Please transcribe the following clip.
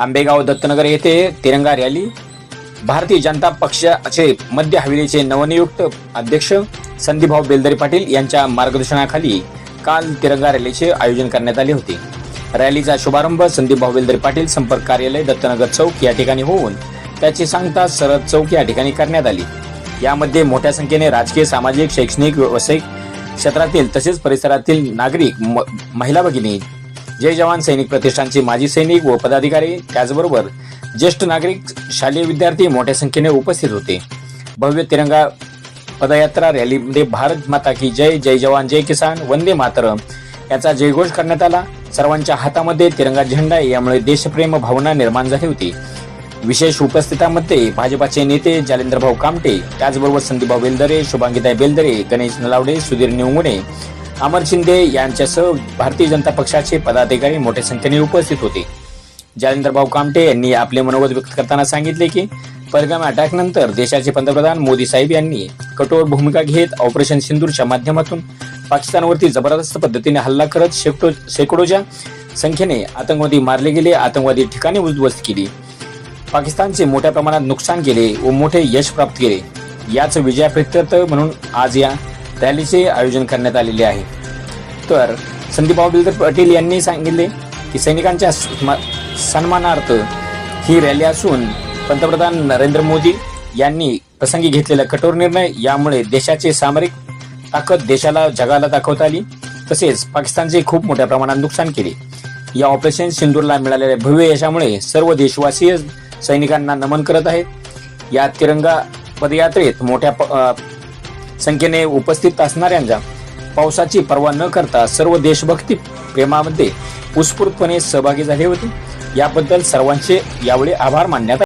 आंबेगाव दत्तनगर येथे तिरंगा रॅली भारतीय जनता पक्षाचे मध्य हवेलीचे नवनियुक्त अध्यक्ष संदीपभाऊ बेलदरे पाटील यांच्या मार्गदर्शनाखाली काल तिरंगा रॅलीचे आयोजन करण्यात आले होते. रॅलीचा शुभारंभ संदीपभाऊ बेलदरे पाटील संपर्क कार्यालय दत्तनगर चौक या ठिकाणी होऊन त्याची सांगता सरद चौक या ठिकाणी करण्यात आली. यामध्ये मोठ्या संख्येने राजकीय सामाजिक शैक्षणिक व्यावसायिक क्षेत्रातील तसेच परिसरातील नागरिक म- महिला भगिनी जय जवान सैनिक प्रतिष्ठानचे माजी सैनिक व पदाधिकारी त्याचबरोबर ज्येष्ठ नागरिक शालेय विद्यार्थी मोठ्या संख्येने उपस्थित होते. भव्य तिरंगा पदयात्रा रॅलीमध्ये भारत माता की जय जय जवान जय किसान वंदे मातरम याचा जयघोष करण्यात आला. सर्वांच्या हातामध्ये तिरंगा झेंडा यामुळे देशप्रेम भावना निर्माण झाली होती. विशेष उपस्थितांमध्ये भाजपाचे नेते जालेंद्रभाऊ कामटे त्याचबरोबर संदीपभाऊ बेलदरे शुभांगीताई बेलदरे गणेश नलावडे सुधीर निवंगुणे अमर शिंदे यांच्यासह भारतीय जनता पक्षाचे पदाधिकारी मोठ्या संख्येने उपस्थित होते. जालेंद्रभाऊ कामटे यांनी आपले मनोगत व्यक्त करताना सांगितले की परगाम अटॅकनंतर देशाचे पंतप्रधान मोदी साहेब यांनी कठोर भूमिका घेत ऑपरेशन सिंदूरच्या माध्यमातून पाकिस्तानवरती जबरदस्त पद्धतीने हल्ला करत शेकडो शेकडोच्या संख्येने आतंकवादी मारले गेले आतंकवादी ठिकाणी उद्ध्वस्त केली. पाकिस्तानचे मोठ्या प्रमाणात नुकसान केले व मोठे यश प्राप्त केले. याच विजयाप्रित्यर्थ म्हणून आज या रॅलीचे आयोजन करण्यात आलेले आहे. तर संदीपभाऊ बिलदर पाटील यांनी सांगितले की सैनिकांच्या सन्मानार्थ ही रॅली असून पंतप्रधान नरेंद्र मोदी यांनी प्रसंगी घेतलेला कठोर निर्णय यामुळे देशाचे सामरिक ताकद देशाला जगाला दाखवता आली. तसेच पाकिस्तानचे खूप मोठ्या प्रमाणात नुकसान केले. या ऑपरेशन सिंदूरला मिळालेल्या भव्य यशामुळे सर्व देशवासीय सैनिकांना नमन करत आहेत. या तिरंगा पदयात्रेत मोठ्या प- संख्येने उपस्थित असणाऱ्यांच्या पावसाची पर्वा न करता सर्व देशभक्ती प्रेमामध्ये उत्स्फूर्तपणे सहभागी झाले होते याबद्दल सर्वांचे यावेळी आभार मानण्यात आले.